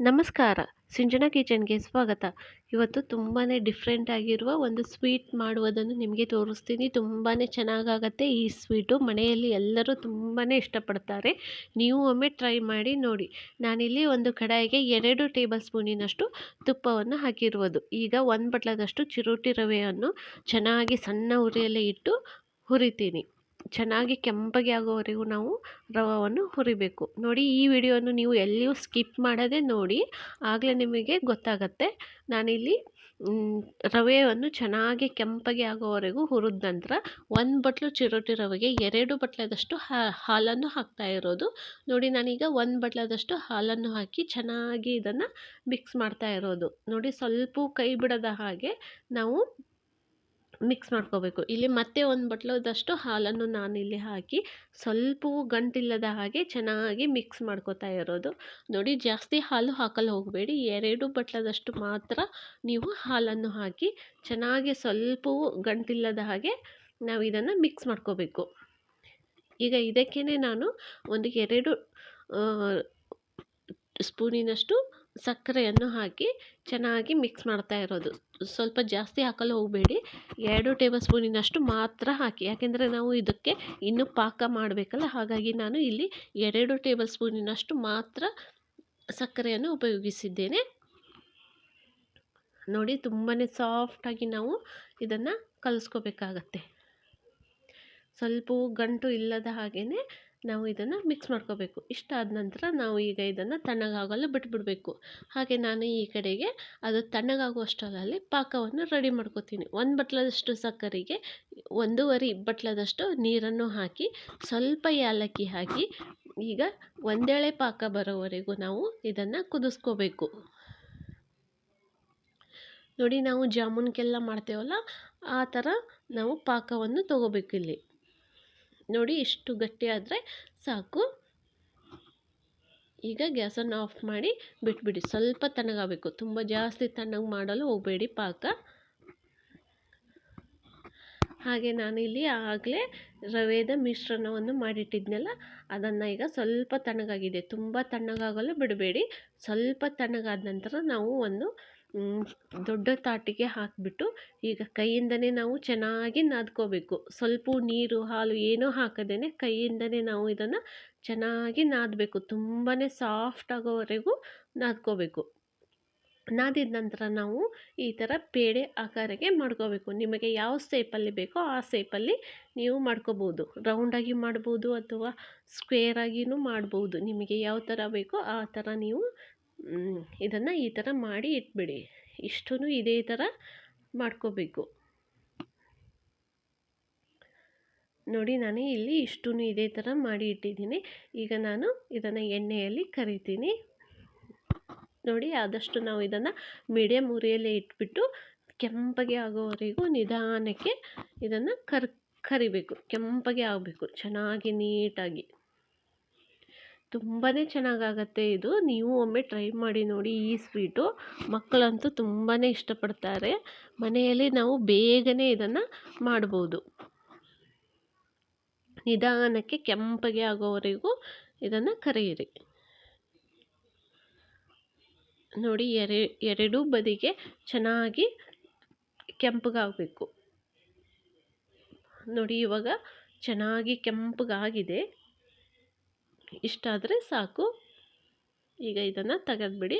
ನಮಸ್ಕಾರ. ಸಿಂಜನಾ ಕಿಚನ್ಗೆ ಸ್ವಾಗತ. ಇವತ್ತು ತುಂಬಾ ಡಿಫ್ರೆಂಟ್ ಆಗಿರುವ ಒಂದು ಸ್ವೀಟ್ ಮಾಡುವುದನ್ನು ನಿಮಗೆ ತೋರಿಸ್ತೀನಿ. ತುಂಬಾ ಚೆನ್ನಾಗಾಗತ್ತೆ ಈ ಸ್ವೀಟು. ಮನೆಯಲ್ಲಿ ಎಲ್ಲರೂ ತುಂಬಾ ಇಷ್ಟಪಡ್ತಾರೆ. ನೀವು ಒಮ್ಮೆ ಟ್ರೈ ಮಾಡಿ ನೋಡಿ. ನಾನಿಲ್ಲಿ ಒಂದು ಕಡಾಯಿಗೆ ಎರಡು ಟೇಬಲ್ ಸ್ಪೂನಿನಷ್ಟು ತುಪ್ಪವನ್ನು ಹಾಕಿರುವುದು. ಈಗ ಒಂದು ಬಟ್ಲದಷ್ಟು ಚಿರೋಟಿ ರವೆಯನ್ನು ಚೆನ್ನಾಗಿ ಸಣ್ಣ ಉರಿಯಲ್ಲೇ ಇಟ್ಟು ಹುರಿತೀನಿ. ಚೆನ್ನಾಗಿ ಕೆಂಪಗೆ ಆಗೋವರೆಗೂ ನಾವು ರವವನ್ನು ಹುರಿಬೇಕು. ನೋಡಿ, ಈ ವಿಡಿಯೋವನ್ನು ನೀವು ಎಲ್ಲಿಯೂ ಸ್ಕಿಪ್ ಮಾಡದೆ ನೋಡಿ, ಆಗಲೇ ನಿಮಗೆ ಗೊತ್ತಾಗತ್ತೆ. ನಾನಿಲ್ಲಿ ರವೆಯನ್ನು ಚೆನ್ನಾಗಿ ಕೆಂಪಗೆ ಆಗೋವರೆಗೂ ಹುರಿದ ನಂತರ ಒಂದು ಬಟ್ಲು ಚಿರೋಟಿ ರವೆಗೆ ಎರಡು ಬಟ್ಲದಷ್ಟು ಹಾಲನ್ನು ಹಾಕ್ತಾ ಇರೋದು. ನೋಡಿ, ನಾನೀಗ ಒಂದು ಬಟ್ಲದಷ್ಟು ಹಾಲನ್ನು ಹಾಕಿ ಚೆನ್ನಾಗಿ ಇದನ್ನು ಮಿಕ್ಸ್ ಮಾಡ್ತಾ ಇರೋದು. ನೋಡಿ, ಸ್ವಲ್ಪ ಕೈ ಬಿಡದ ಹಾಗೆ ನಾವು ಮಿಕ್ಸ್ ಮಾಡ್ಕೋಬೇಕು. ಇಲ್ಲಿ ಮತ್ತೆ ಒಂದು ಬಟ್ಲದಷ್ಟು ಹಾಲನ್ನು ನಾನಿಲ್ಲಿ ಹಾಕಿ ಸ್ವಲ್ಪವೂ ಗಂಟಿಲ್ಲದ ಹಾಗೆ ಚೆನ್ನಾಗಿ ಮಿಕ್ಸ್ ಮಾಡ್ಕೋತಾ ಇರೋದು. ನೋಡಿ, ಜಾಸ್ತಿ ಹಾಲು ಹಾಕಲು ಹೋಗಬೇಡಿ. ಎರಡು ಬಟ್ಲದಷ್ಟು ಮಾತ್ರ ನೀವು ಹಾಲನ್ನು ಹಾಕಿ ಚೆನ್ನಾಗಿ ಸ್ವಲ್ಪವೂ ಗಂಟಿಲ್ಲದ ಹಾಗೆ ನಾವು ಇದನ್ನು ಮಿಕ್ಸ್ ಮಾಡ್ಕೋಬೇಕು. ಈಗ ಇದಕ್ಕೇ ನಾನು ಒಂದು ಎರಡು ಸ್ಪೂನಿನಷ್ಟು ಸಕ್ಕರೆಯನ್ನು ಹಾಕಿ ಚೆನ್ನಾಗಿ ಮಿಕ್ಸ್ ಮಾಡ್ತಾ ಇರೋದು. ಸ್ವಲ್ಪ ಜಾಸ್ತಿ ಹಾಕಲು ಹೋಗಬೇಡಿ. ಎರಡು ಟೇಬಲ್ ಸ್ಪೂನಿನಷ್ಟು ಮಾತ್ರ ಹಾಕಿ, ಯಾಕೆಂದರೆ ನಾವು ಇದಕ್ಕೆ ಇನ್ನೂ ಪಾಕ ಮಾಡಬೇಕಲ್ಲ, ಹಾಗಾಗಿ ನಾನು ಇಲ್ಲಿ ಎರಡು ಟೇಬಲ್ ಸ್ಪೂನಿನಷ್ಟು ಮಾತ್ರ ಸಕ್ಕರೆಯನ್ನು ಉಪಯೋಗಿಸಿದ್ದೇನೆ. ನೋಡಿ ತುಂಬಾ ಸಾಫ್ಟಾಗಿ ನಾವು ಇದನ್ನು ಕಲಿಸ್ಕೋಬೇಕಾಗತ್ತೆ. ಸ್ವಲ್ಪ ಗಂಟು ಇಲ್ಲದ ಹಾಗೇ ನಾವು ಇದನ್ನು ಮಿಕ್ಸ್ ಮಾಡ್ಕೋಬೇಕು. ಇಷ್ಟಾದ ನಂತರ ನಾವು ಈಗ ಇದನ್ನು ತಣ್ಣಗಾಗಲು ಬಿಟ್ಬಿಡಬೇಕು. ಹಾಗೆ ನಾನು ಈ ಕಡೆಗೆ ಅದು ತಣ್ಣಗಾಗುವಷ್ಟರಲ್ಲಿ ಪಾಕವನ್ನು ರೆಡಿ ಮಾಡ್ಕೋತೀನಿ. ಒಂದು ಬಟ್ಲದಷ್ಟು ಸಕ್ಕರೆಗೆ, ಒಂದೂವರೆ ಬಟ್ಲದಷ್ಟು ನೀರನ್ನು ಹಾಕಿ, ಸ್ವಲ್ಪ ಏಲಕ್ಕಿ ಹಾಕಿ, ಈಗ ಒಂದೇಳೆ ಪಾಕ ಬರೋವರೆಗೂ ನಾವು ಇದನ್ನು ಕುದಿಸ್ಕೋಬೇಕು. ನೋಡಿ ನಾವು ಜಾಮೂನ್ಗೆಲ್ಲ ಮಾಡ್ತೇವಲ್ಲ, ಆ ಥರ ನಾವು ಪಾಕವನ್ನು ತೊಗೋಬೇಕು ಇಲ್ಲಿ ನೋಡಿ ಇಷ್ಟು ಗಟ್ಟಿ ಆದರೆ ಸಾಕು. ಈಗ ಗ್ಯಾಸನ್ನು ಆಫ್ ಮಾಡಿ ಬಿಟ್ಬಿಡಿ. ಸ್ವಲ್ಪ ತಣ್ಣಗಾಗಬೇಕು. ತುಂಬ ಜಾಸ್ತಿ ತಣ್ಣಗೆ ಮಾಡಲು ಹೋಗಬೇಡಿ ಪಾಕ. ಹಾಗೆ ನಾನಿಲ್ಲಿ ಆಗಲೇ ರವೆದ ಮಿಶ್ರಣವನ್ನು ಮಾಡಿಟ್ಟಿದ್ನಲ್ಲ, ಅದನ್ನು ಈಗ ಸ್ವಲ್ಪ ತಣ್ಣಗಾಗಿದೆ. ತುಂಬ ತಣ್ಣಗಾಗಲು ಬಿಡಬೇಡಿ. ಸ್ವಲ್ಪ ತಣ್ಣಗಾದ ನಂತರ ನಾವು ಒಂದು ದೊಡ್ಡ ತಾಟಿಗೆ ಹಾಕಿಬಿಟ್ಟು ಈಗ ಕೈಯಿಂದನೇ ನಾವು ಚೆನ್ನಾಗಿ ನಾದ್ಕೋಬೇಕು. ಸ್ವಲ್ಪ ನೀರು, ಹಾಲು ಏನೂ ಹಾಕದೇ ಕೈಯಿಂದನೇ ನಾವು ಇದನ್ನು ಚೆನ್ನಾಗಿ ನಾದಬೇಕು. ತುಂಬಾ ಸಾಫ್ಟ್ ಆಗೋವರೆಗೂ ನಾದ್ಕೋಬೇಕು. ನಾದಿದ ನಂತರ ನಾವು ಈ ಥರ ಪೇಡೆ ಆಕಾರಕ್ಕೆ ಮಾಡ್ಕೋಬೇಕು. ನಿಮಗೆ ಯಾವ ಸೇಪಲ್ಲಿ ಬೇಕೋ ಆ ಸೇಪಲ್ಲಿ ನೀವು ಮಾಡ್ಕೋಬೋದು. ರೌಂಡಾಗಿ ಮಾಡ್ಬೋದು ಅಥವಾ ಸ್ಕ್ವೇರಾಗಿಯೂ ಮಾಡ್ಬೋದು. ನಿಮಗೆ ಯಾವ ಥರ ಬೇಕೋ ಆ ಥರ ನೀವು ಇದನ್ನು ಈ ಥರ ಮಾಡಿ ಇಟ್ಬಿಡಿ. ಇಷ್ಟೂ ಇದೇ ಥರ ಮಾಡ್ಕೋಬೇಕು. ನೋಡಿ, ನಾನು ಇಲ್ಲಿ ಇಷ್ಟೂ ಇದೇ ಥರ ಮಾಡಿ ಇಟ್ಟಿದ್ದೀನಿ. ಈಗ ನಾನು ಇದನ್ನು ಎಣ್ಣೆಯಲ್ಲಿ ಕರಿತೀನಿ. ನೋಡಿ, ಆದಷ್ಟು ನಾವು ಇದನ್ನು ಮೀಡಿಯಮ್ ಉರಿಯಲ್ಲೇ ಇಟ್ಬಿಟ್ಟು ಕೆಂಪಗೆ ಆಗೋವರೆಗೂ ನಿಧಾನಕ್ಕೆ ಇದನ್ನು ಕರ್, ಕರಿಬೇಕು. ಕೆಂಪಗೆ ಆಗಬೇಕು. ಚೆನ್ನಾಗಿ ನೀಟಾಗಿ. ತುಂಬಾ ಚೆನ್ನಾಗಾಗತ್ತೆ ಇದು. ನೀವು ಒಮ್ಮೆ ಟ್ರೈ ಮಾಡಿ ನೋಡಿ ಈ ಸ್ವೀಟು. ಮಕ್ಕಳಂತೂ ತುಂಬಾ ಇಷ್ಟಪಡ್ತಾರೆ. ಮನೆಯಲ್ಲಿ ನಾವು ಬೇಗನೆ ಇದನ್ನು ಮಾಡ್ಬೋದು. ನಿಧಾನಕ್ಕೆ ಕೆಂಪಗೆ ಆಗೋವರೆಗೂ ಇದನ್ನು ಕರೆಯಿರಿ. ನೋಡಿ, ಎರೆ, ಎರಡೂ ಬದಿಗೆ ಚೆನ್ನಾಗಿ ಕೆಂಪಗಾಗಬೇಕು ನೋಡಿ, ಇವಾಗ ಚೆನ್ನಾಗಿ ಕೆಂಪಗಾಗಿದೆ ಇಷ್ಟಾದರೆ ಸಾಕು. ಈಗ ಇದನ್ನು ತೆಗೆದ್ಬಿಡಿ.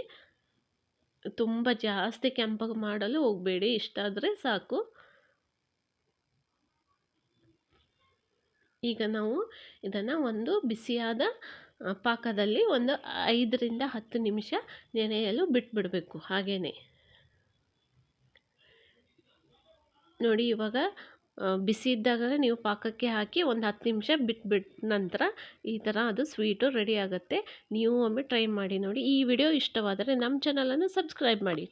ತುಂಬ ಜಾಸ್ತಿ ಕೆಂಪಗೆ ಮಾಡಲು ಹೋಗಬೇಡಿ ಇಷ್ಟಾದರೆ ಸಾಕು. ಈಗ ನಾವು ಇದನ್ನು ಒಂದು ಬಿಸಿಯಾದ ಪಾಕದಲ್ಲಿ ಒಂದು ಐದರಿಂದ ಹತ್ತು ನಿಮಿಷ ನೆನೆಯಲು ಬಿಟ್ಬಿಡಬೇಕು ಹಾಗೇ ನೋಡಿ ಇವಾಗ ಬಿಸಿ ಇದ್ದಾಗಲೇ ನೀವು ಪಾಕಕ್ಕೆ ಹಾಕಿ ಒಂದು ಹತ್ತು ನಿಮಿಷ ಬಿಟ್ಬಿಟ್ಟು ನಂತರ ಈ ಥರ ಅದು ಸ್ವೀಟು ರೆಡಿ ಆಗುತ್ತೆ. ನೀವು ಒಮ್ಮೆ ಟ್ರೈ ಮಾಡಿ ನೋಡಿ. ಈ ವಿಡಿಯೋ ಇಷ್ಟವಾದರೆ ನಮ್ಮ ಚಾನಲನ್ನು ಸಬ್ಸ್ಕ್ರೈಬ್ ಮಾಡಿ.